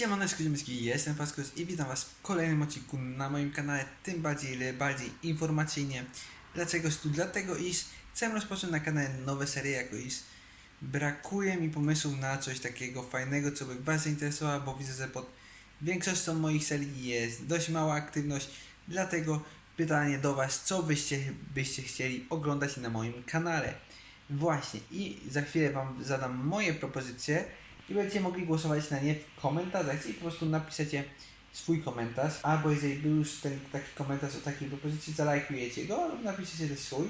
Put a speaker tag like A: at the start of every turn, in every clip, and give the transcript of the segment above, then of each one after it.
A: Siemaneczko ziomeczki, jestem Paskus i witam was w kolejnym odcinku na moim kanale, tym bardziej, ile bardziej informacyjnie. Dlaczego tu? Dlatego iż chcę rozpocząć na kanale nowe serie, jako iż brakuje mi pomysłu na coś takiego fajnego, co by was zainteresowało, bo widzę, że pod większością moich serii jest dość mała aktywność, dlatego pytanie do was, co byście, byście chcieli oglądać na moim kanale. Właśnie i za chwilę wam zadam moje propozycje i będziecie mogli głosować na nie w komentarzach i po prostu napiszecie swój komentarz, albo jeżeli był już ten taki komentarz o takiej propozycji, zalajkujecie go lub napiszecie też swój,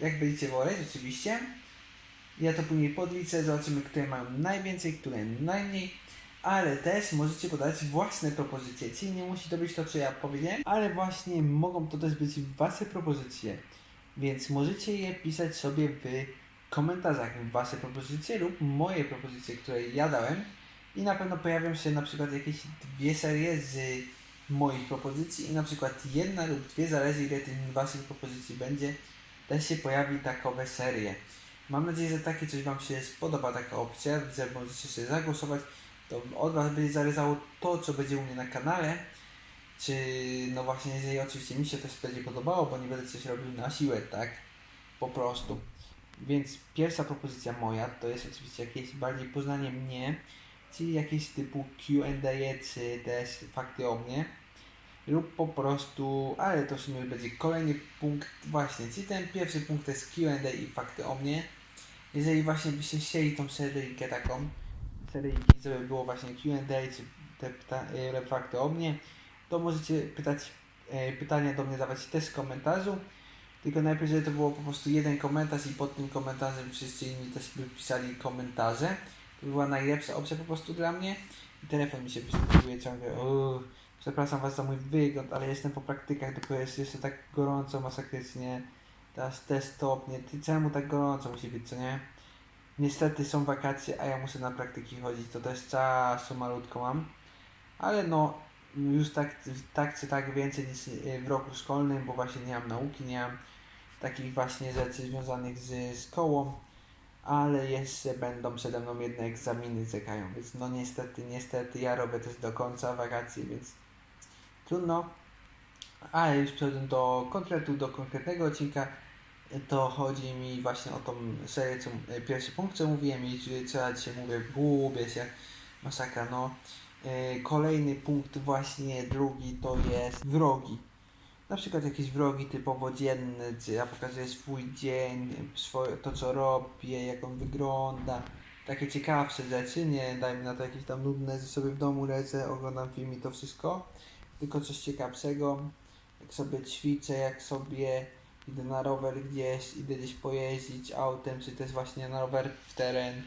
A: jak będziecie woleć oczywiście. Ja to później podliczę, zobaczymy, które mają najwięcej, które najmniej, ale też możecie podać własne propozycje, czyli nie musi to być to, co ja powiedziałem, ale właśnie mogą to też być wasze propozycje, więc możecie je pisać sobie w komentarzach wasze propozycje lub moje propozycje, które ja dałem i na pewno pojawią się na przykład jakieś dwie serie z moich propozycji i na przykład jedna lub dwie, zależy ile tych waszych propozycji będzie, też się pojawi takowe serie. Mam nadzieję, że takie coś wam się spodoba, taka opcja, że możecie sobie zagłosować, to od was będzie zależało to, co będzie u mnie na kanale, czy no właśnie, jeżeli oczywiście mi się też będzie podobało, bo nie będę coś robił na siłę, tak? Po prostu. Więc pierwsza propozycja moja to jest oczywiście jakieś bardziej poznanie mnie, czyli jakieś typu Q&A, czy też fakty o mnie, lub po prostu, ale to w sumie będzie kolejny punkt właśnie, czyli ten pierwszy punkt to jest Q&A i fakty o mnie. Jeżeli właśnie byście chcieli tą seryjkę taką, seryjki, żeby było właśnie Q&A, czy te pyta- e, fakty o mnie, to możecie pytać, e, pytania do mnie dawać też w komentarzu. Tylko najpierw, to było po prostu jeden komentarz i pod tym komentarzem wszyscy inni też by pisali komentarze. To była najlepsza opcja po prostu dla mnie. I telefon mi się wystartuje ciągle. Uuu, przepraszam Was za mój wygląd, ale jestem po praktykach, tylko jest jeszcze tak gorąco, masakrycznie. Teraz te stopnie. Ty, czemu tak gorąco musi być, co nie? Niestety są wakacje, a ja muszę na praktyki chodzić, to też czasu malutko mam. Ale no, już tak, tak czy tak więcej niż w roku szkolnym, bo właśnie nie mam nauki, nie mam takich właśnie rzeczy związanych z szkołą, ale jeszcze będą przede mną jedne egzaminy czekają, więc no niestety, niestety ja robię też do końca wakacji, więc trudno. A już przechodząc do konkretu, do konkretnego odcinka, to chodzi mi właśnie o tą serię, co, pierwszy punkt, co mówiłem i co ja dzisiaj mówię, gubię się, masakra, no. E, Kolejny punkt, właśnie drugi, to jest wrogi. Na przykład jakieś wrogi typowo dzienne, gdzie ja pokazuję swój dzień, swoje, to co robię, jak on wygląda. Takie ciekawsze rzeczy, nie dajmy na to jakieś tam nudne, że sobie w domu lecę, oglądam film i to wszystko. Tylko coś ciekawszego, jak sobie ćwiczę, jak sobie idę na rower gdzieś, idę gdzieś pojeździć autem, czy też właśnie na rower w teren.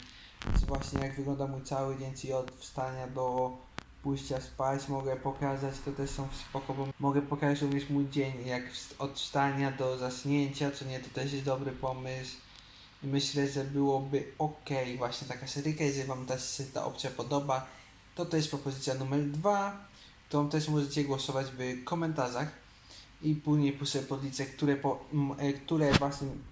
A: Czy właśnie jak wygląda mój cały dzień, czyli od wstania do pójścia spać mogę pokazać, to też są spoko, bo mogę pokazać również mój dzień, jak od wstania do zasnięcia, co nie, to też jest dobry pomysł. Myślę, że byłoby ok, właśnie taka seryjka, jeżeli Wam się ta opcja podoba, to to jest propozycja numer dwa, którą też możecie głosować w komentarzach. I później puszczę podlicę, które, po, e, które Waszym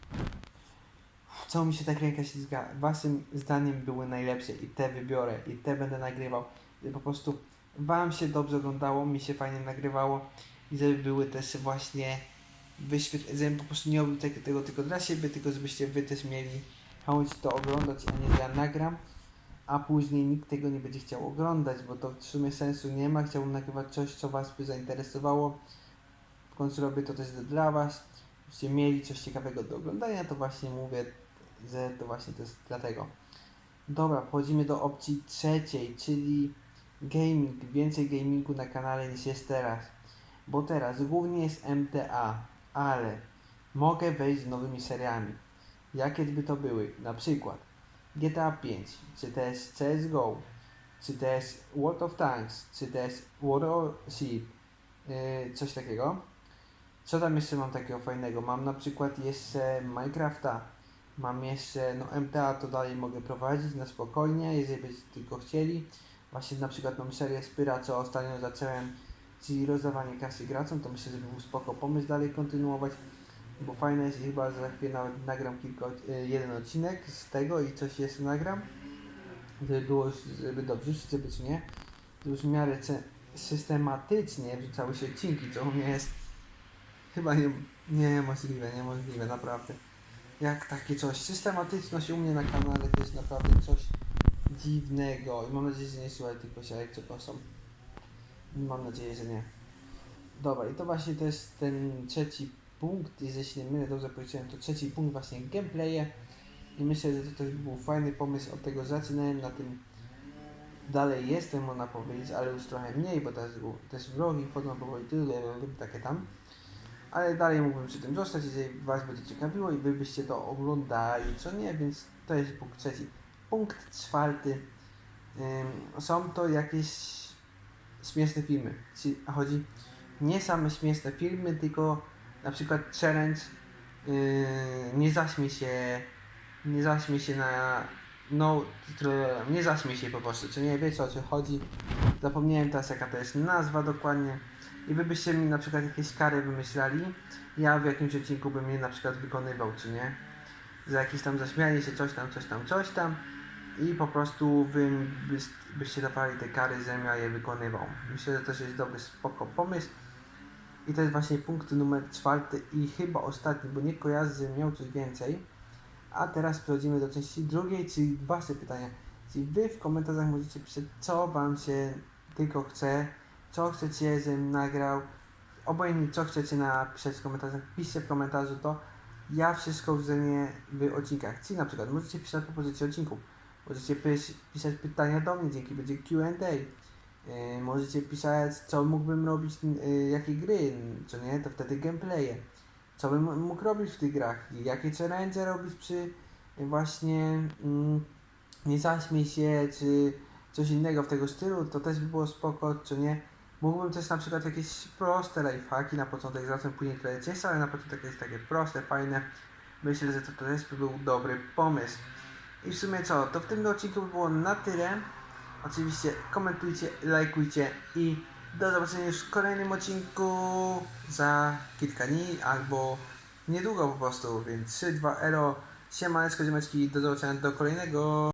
A: co mi się tak ręka ślizga, Waszym zdaniem były najlepsze i te wybiorę i te będę nagrywał po prostu Wam się dobrze oglądało, mi się fajnie nagrywało i żeby były też właśnie wyświetlenia, żebym po prostu nie robił tego, tego tylko dla siebie, tylko żebyście Wy też mieli chęć to oglądać, a nie że ja nagram, a później nikt tego nie będzie chciał oglądać, bo to w sumie sensu nie ma, chciałbym nagrywać coś, co Was by zainteresowało, w końcu robię to też dla Was, żebyście mieli coś ciekawego do oglądania, to właśnie mówię, że to właśnie to jest dlatego. Dobra, przechodzimy do opcji trzeciej, czyli gaming. Więcej gamingu na kanale niż jest teraz. Bo teraz głównie jest MTA, ale mogę wejść z nowymi seriami. Jakie by to były? Na przykład GTA 5, czy też CSGO, czy też World of Tanks, czy też Warship, yy, coś takiego. Co tam jeszcze mam takiego fajnego? Mam na przykład jeszcze Minecrafta, Mam jeszcze, no MTA to dalej mogę prowadzić na spokojnie, jeżeli byście tylko chcieli. Właśnie na przykład mam serię Spyra, co ostatnio zacząłem, czyli rozdawanie kasy graczom, to myślę, że był spoko pomysł dalej kontynuować, bo fajne jest i chyba za chwilę nawet nagram kilka, y, jeden odcinek z tego i coś jeszcze nagram, żeby było, żeby dobrze, żeby czy nie. już w miarę systematycznie wrzucały się odcinki, co u mnie jest chyba nie, niemożliwe, niemożliwe, naprawdę. Jak takie coś, systematyczność u mnie na kanale to jest naprawdę coś dziwnego i mam nadzieję, że nie słuchaj tylko się, jak przepraszam. Mam nadzieję, że nie. Dobra, i to właśnie to jest ten trzeci punkt, i jeśli nie mylę, dobrze powiedziałem, to trzeci punkt właśnie gameplaye. I myślę, że to też był fajny pomysł, od tego zaczynałem, na tym dalej jestem, można powiedzieć, ale już trochę mniej, bo był- też vlogi wchodzą powoli tyle, takie tam. Ale dalej mógłbym przy tym zostać, jeżeli Was będzie ciekawiło i Wy byście to oglądali, co nie, więc to jest punkt trzeci. Punkt czwarty. Są to jakieś śmieszne filmy. Chodzi nie same śmieszne filmy, tylko na przykład challenge yy, nie zaśmiej się nie zaśmiej się na no, nie zaśmiej się po prostu, czy nie wiecie o co chodzi. Zapomniałem teraz jaka to jest nazwa dokładnie. I wy byście mi na przykład jakieś kary wymyślali, ja w jakimś odcinku bym je na przykład wykonywał, czy nie? Za jakieś tam zaśmianie się, coś tam, coś tam, coś tam. I po prostu wy byś, byście dawali te kary, żebym ja je wykonywał. Myślę, że to jest dobry, spoko pomysł. I to jest właśnie punkt numer czwarty i chyba ostatni, bo nie kojarzę, że miał coś więcej. A teraz przechodzimy do części drugiej, czyli wasze pytania. Czyli wy w komentarzach możecie pisać, co wam się tylko chce, co chcecie, żebym nagrał. Obojętnie co chcecie napisać w komentarzach, piszcie w komentarzu to. Ja wszystko uwzględnię w odcinkach. Czyli na przykład możecie pisać propozycje odcinków. Możecie pis pisać pytania do mnie, dzięki będzie Q&A. Yy, możecie pisać, co mógłbym robić, yy, jakie gry, co nie, to wtedy gameplaye. Co bym mógł robić w tych grach, jakie challenge robić przy yy, właśnie mm, nie zaśmiej się, czy coś innego w tego stylu, to też by było spoko, czy nie. Mógłbym też na przykład jakieś proste lifehacki na początek, zacząć później trochę cieszę, ale na początek jest takie proste, fajne. Myślę, że to też by był dobry pomysł. I w sumie co, to w tym odcinku by było na tyle. Oczywiście komentujcie, lajkujcie i do zobaczenia już w kolejnym odcinku za kilka dni albo niedługo po prostu, więc 3, 2, ero, siemaneczko, ziomeczki, do zobaczenia do kolejnego.